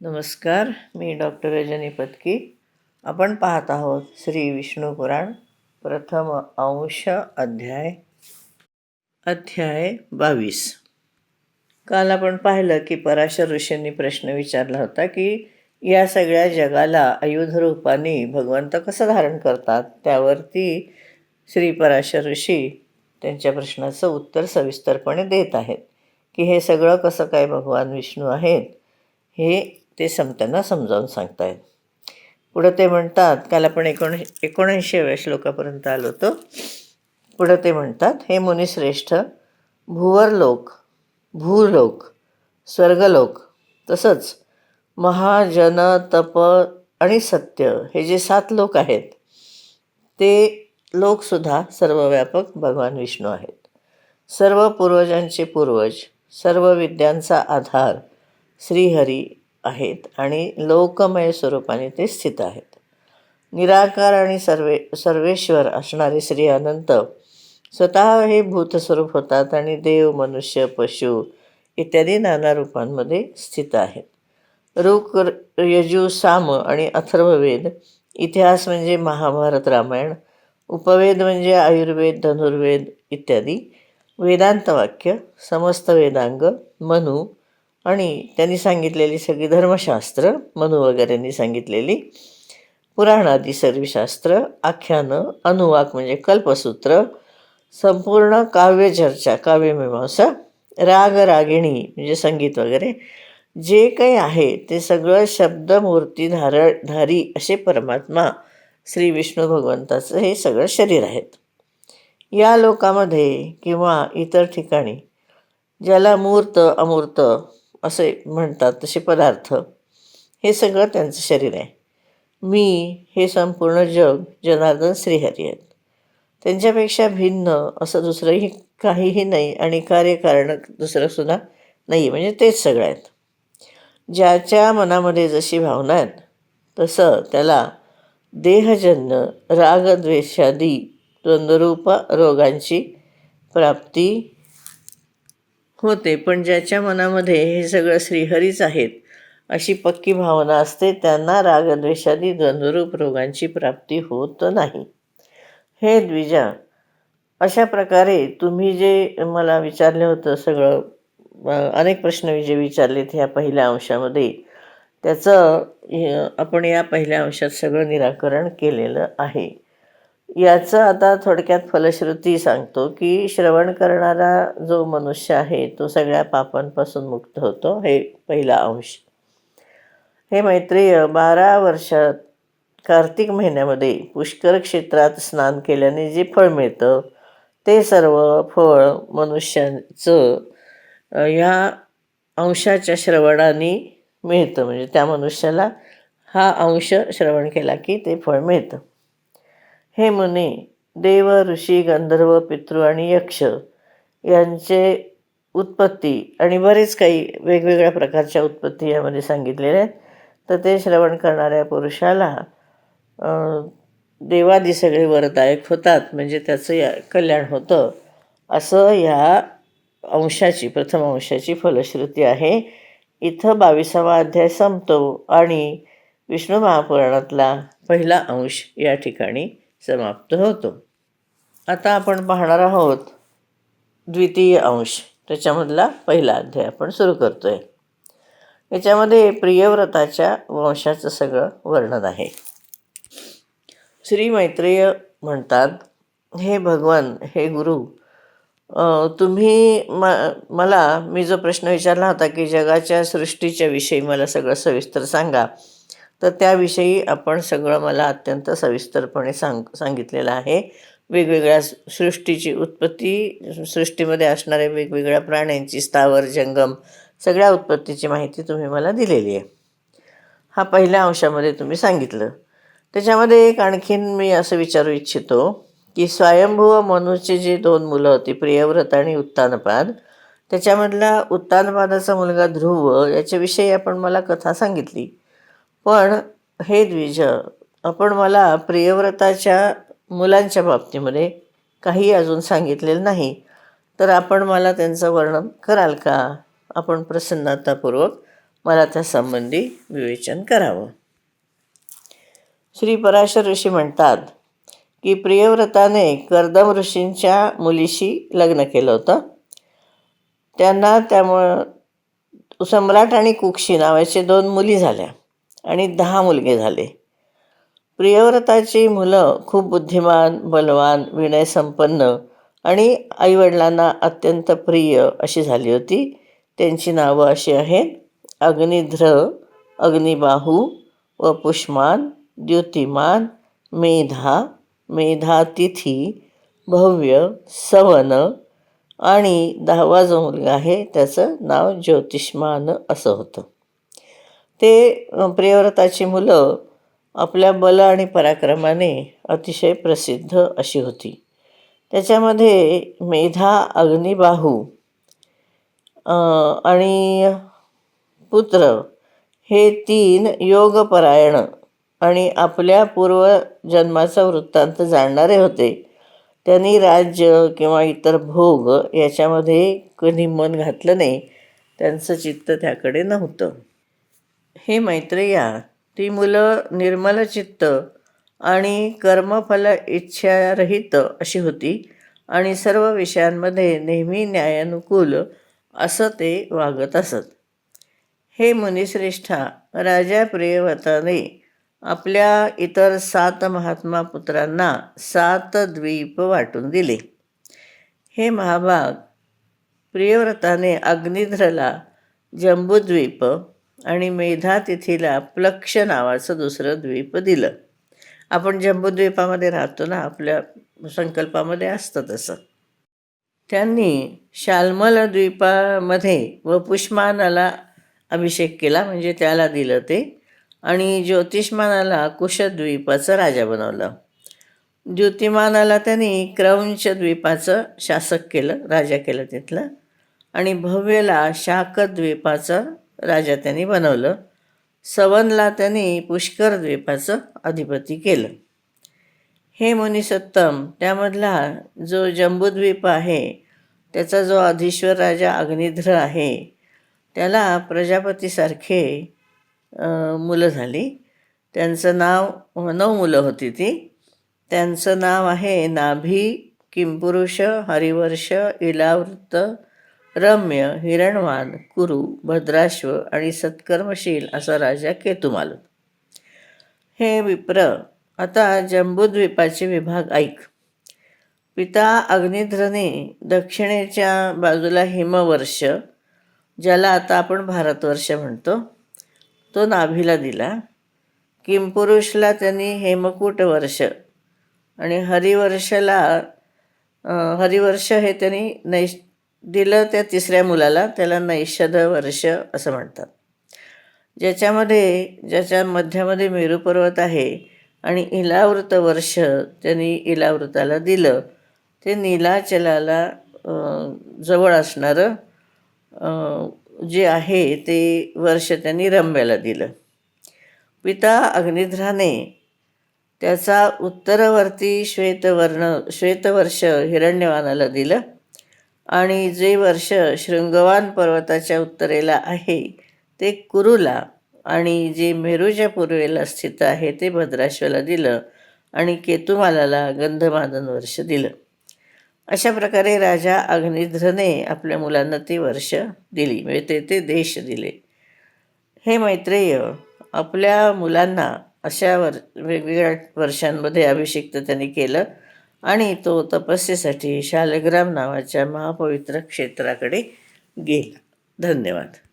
नमस्कार मी डॉक्टर रजनी पत्की. आपण पाहत आहोत श्री विष्णू पुराण प्रथम अंश अध्याय अध्याय बावीस. काल आपण पाहिलं की पराशर ऋषींनी प्रश्न विचारला होता की या सगळ्या जगाला आयुध रूपाने भगवंत कसं धारण करतात? त्यावरती श्री पराशर ऋषी त्यांच्या प्रश्नाचं उत्तर सविस्तरपणे देत आहेत की हे सगळं कसं काय भगवान विष्णू आहेत? हे ते समताना समजावून सांगतायत पुढं ते म्हणतात काल आपण एकोण एकोणऐंशीव्या श्लोकापर्यंत आलो होतो. पुढं ते म्हणतात हे मुनिश्रेष्ठ भूवरलोक भूलोक स्वर्गलोक तसंच महाजन तप आणि सत्य हे जे सात लोक आहेत ते लोकसुद्धा सर्वव्यापक भगवान विष्णू आहेत. सर्व पूर्वजांचे पूर्वज सर्व विद्यांचा आधार श्रीहरी आहेत आणि लोकमय स्वरूपाने ते स्थित आहेत. निराकार आणि सर्वे सर्वेश्वर असणारे श्री अनंत स्वतः हे भूतस्वरूप होतात आणि देव मनुष्य पशु इत्यादी नाना रूपांमध्ये स्थित आहेत. ऋक यजू साम आणि अथर्ववेद इतिहास म्हणजे महाभारत रामायण उपवेद म्हणजे आयुर्वेद धनुर्वेद इत्यादी वेदांत वाक्य समस्त वेदांग मनु आणि त्यांनी सांगितलेली सगळी धर्मशास्त्र मनु वगैरेंनी सांगितलेली पुराणादी सर्व शास्त्र आख्यानं अनुवाक म्हणजे कल्पसूत्र संपूर्ण काव्यचर्चा काव्यमीमांसा राग रागिणी म्हणजे संगीत वगैरे जे काही आहे ते सगळं शब्द मूर्ती धार धारी असे परमात्मा श्री विष्णू भगवंताचं हे सगळं शरीर आहेत. या लोकामध्ये किंवा इतर ठिकाणी ज्याला मूर्त अमूर्त असे म्हणतात तसे पदार्थ. हे सगळं त्यांचं शरीर आहे. मी हे संपूर्ण जग जनार्दन श्रीहरी आहेत. त्यांच्यापेक्षा भिन्न असं दुसरंही काहीही नाही आणि कार्यकारण दुसरंसुद्धा नाही म्हणजे तेच सगळं आहेत. ज्याच्या मनामध्ये जशी भावना आहेत तसं त्याला देहजन्य रागद्वेषादी द्वंद्वरूप रोगांची प्राप्ती होते पण ज्याच्या मनामध्ये हे सगळं श्रीहरीच आहेत अशी पक्की भावना असते त्यांना रागद्वेषादी द्वंद्वरूप रोगांची प्राप्ती होत नाही. हे द्विजा अशा प्रकारे तुम्ही जे मला विचारलं होतं सगळं अनेक प्रश्न जे विचारलेत ह्या पहिल्या अंशामध्ये त्याचं आपण या पहिल्या अंशात सगळं निराकरण केलेलं आहे. याचं आता थोडक्यात फलश्रुती सांगतो की श्रवण करणारा जो मनुष्य आहे तो सगळ्या पापांपासून मुक्त होतो. हे पहिला अंश. हे मैत्रीय बारा वर्षात कार्तिक महिन्यामध्ये पुष्कर क्षेत्रात स्नान केल्याने जे फळ मिळतं ते सर्व फळ मनुष्याचं या अंशाच्या श्रवणाने मिळतं. म्हणजे त्या मनुष्याला हा अंश श्रवण केला की ते फळ मिळतं. हे मुनी देव ऋषी गंधर्व पितृ आणि यक्ष यांचे उत्पत्ती आणि बरेच काही वेगवेगळ्या प्रकारच्या उत्पत्ती यामध्ये सांगितलेल्या आहेत. तर ते श्रवण करणाऱ्या पुरुषाला देवादी सगळे वरदायक होतात म्हणजे त्याचं या कल्याण होतं असं ह्या अंशाची प्रथम अंशाची फलश्रुती आहे. इथं बावीसावा अध्याय संपतो आणि विष्णू महापुराणातला पहिला अंश या ठिकाणी समाप्त होतो. आता आपण पाहणार आहोत द्वितीय अंश. त्याच्यामधला पहिला अध्याय आपण सुरू करतो आहे याच्यामध्ये प्रियव्रताच्या वंशाचं सगळं वर्णन आहे. श्री मैत्रेय म्हणतात हे भगवान हे गुरु तुम्ही म मला मी जो प्रश्न विचारला होता की जगाच्या सृष्टीच्या विषयी मला सगळं सविस्तर सांगा. तर त्याविषयी आपण सगळं मला अत्यंत सविस्तरपणे सांग सांगितलेलं आहे. वेगवेगळ्या सृष्टीची उत्पत्ती सृष्टीमध्ये असणाऱ्या वेगवेगळ्या प्राण्यांची स्थावर जंगम सगळ्या उत्पत्तीची माहिती तुम्ही मला दिलेली आहे. हा पहिल्या अंशामध्ये तुम्ही सांगितलं. त्याच्यामध्ये एक आणखीन मी असं विचारू इच्छितो की स्वयंभू मनुचे जे दोन मुलं होती प्रियव्रत आणि उत्तानपाद त्याच्यामधला उत्तानपादाचा मुलगा ध्रुव याच्याविषयी आपण मला कथा सांगितली. पण हे द्विज आपण मला प्रियव्रताच्या मुलांच्या बाबतीमध्ये काही अजून सांगितलेलं नाही. तर आपण मला त्यांचं वर्णन कराल का? आपण प्रसन्नतापूर्वक मला त्यासंबंधी विवेचन करावं. श्री पराशर ऋषी म्हणतात की प्रियव्रताने कर्दम ऋषींच्या मुलीशी लग्न केलं होतं. त्यांना त्यामुळं सम्राट आणि कुक्षी नावाचे दोन मुली झाल्या. आणि दहा मुलगे झाले. प्रियव्रताची मुलं खूप बुद्धिमान बलवान विनयसंपन्न आणि आईवडिलांना अत्यंत प्रिय अशी झाली होती. त्यांची नावं अशी आहेत अग्निध्र अग्निबाहू व पुष्मान द्युतिमान मेधा मेधातिथी भव्य सवन आणि दहावा जो मुलगा आहे त्याचं नाव ज्योतिष्मान असं होतं. ते प्रियव्रताची मुलं आपल्या बल आणि पराक्रमाने अतिशय प्रसिद्ध अशी होती. त्याच्यामध्ये मेधा अग्निबाहू आणि पुत्र हे तीन योगपरायण आणि आपल्या पूर्वजन्माचा वृत्तांत जाणणारे होते. त्यांनी राज्य किंवा इतर भोग याच्यामध्ये कधी मन घातलं नाही त्यांचं चित्त त्याकडे नव्हतं. हे मैत्रेया ती मुलं निर्मलचित्त आणि कर्मफल इच्छारहित अशी होती आणि सर्व विषयांमध्ये नेहमी न्यायानुकूल असं ते वागत असत. हे मुनिश्रेष्ठा राजा प्रियव्रताने आपल्या इतर सात महात्मा पुत्रांना सात द्वीप वाटून दिले. हे महाभाग प्रियव्रताने अग्निध्रला जंबूद्वीप आणि मेधा तिथीला प्लक्ष नावाचं दुसरं द्वीप दिलं. आपण जम्बूद्वीपामध्ये राहतो ना आपल्या संकल्पामध्ये असतं तसं. त्यांनी शाल्मल द्वीपामध्ये व पुष्मानाला अभिषेक केला म्हणजे त्याला दिलं ते आणि ज्योतिष्मानाला कुशद्वीपाचं राजा बनवलं. ज्योतिमानाला त्यांनी क्रौंच द्वीपाचं शासक केलं राजा केलं तिथलं आणि भव्यला शाकद्वीपाचं राजा त्यांनी बनवलं. सवनला त्यांनी पुष्कर द्वीपाचं अधिपती केलं. हे मुनिसत्तम त्यामधला जो जंबूद्वीप आहे त्याचा जो अधीश्वर राजा अग्निध्र आहे त्याला प्रजापतीसारखे मुलं झाली. त्यांचं नाव नऊ मुलं होती ती. त्यांचं नाव आहे नाभी किंपुरुष हरिवर्ष इलावृत्त रम्य हिरणवान कुरु भद्राश्व आणि सत्कर्मशील असा राजा केतुमाल हे विप्र आता जंबूद्वीपाचे विभाग ऐक. पिता अग्निध्रने दक्षिणेच्या बाजूला हिमवर्ष ज्याला आता आपण भारतवर्ष म्हणतो तो नाभीला दिला. किमपुरुषला त्यांनी हेमकूट वर्ष आणि हरिवर्षला हरिवर्ष हे त्यांनी नैश दिलं त्या तिसऱ्या मुलाला त्याला नैषध वर्ष असं म्हणतात. ज्याच्यामध्ये ज्याच्या मध्यामध्ये मेरू पर्वत आहे आणि इलावृत वर्ष त्यांनी इलावृताला दिलं ते नीलाचलाला जवळ असणारं जे आहे ते वर्ष त्यांनी रम्याला दिलं. पिता अग्निध्राने त्याचा उत्तरवर्ती श्वेतवर्ण श्वेतवर्ष हिरण्यवानाला दिलं. आणि जे वर्ष शृंगवान पर्वताच्या उत्तरेला आहे ते कुरुला आणि जे मेरूच्या पूर्वेला स्थित आहे ते भद्राश्वला दिलं आणि केतुमालाला गंधमादन वर्ष दिलं. अशा प्रकारे राजा अग्निध्रने आपल्या मुलांना ती वर्ष दिली म्हणजे ते ते देश दिले. हे मैत्रेय आपल्या मुलांना अशा वर वेगवेगळ्या वर्षांमध्ये अभिषिक्त त्यांनी केलं. आणि तो तपस्येसाठी शालग्राम नावाच्या महापवित्र क्षेत्राकडे गेला. धन्यवाद.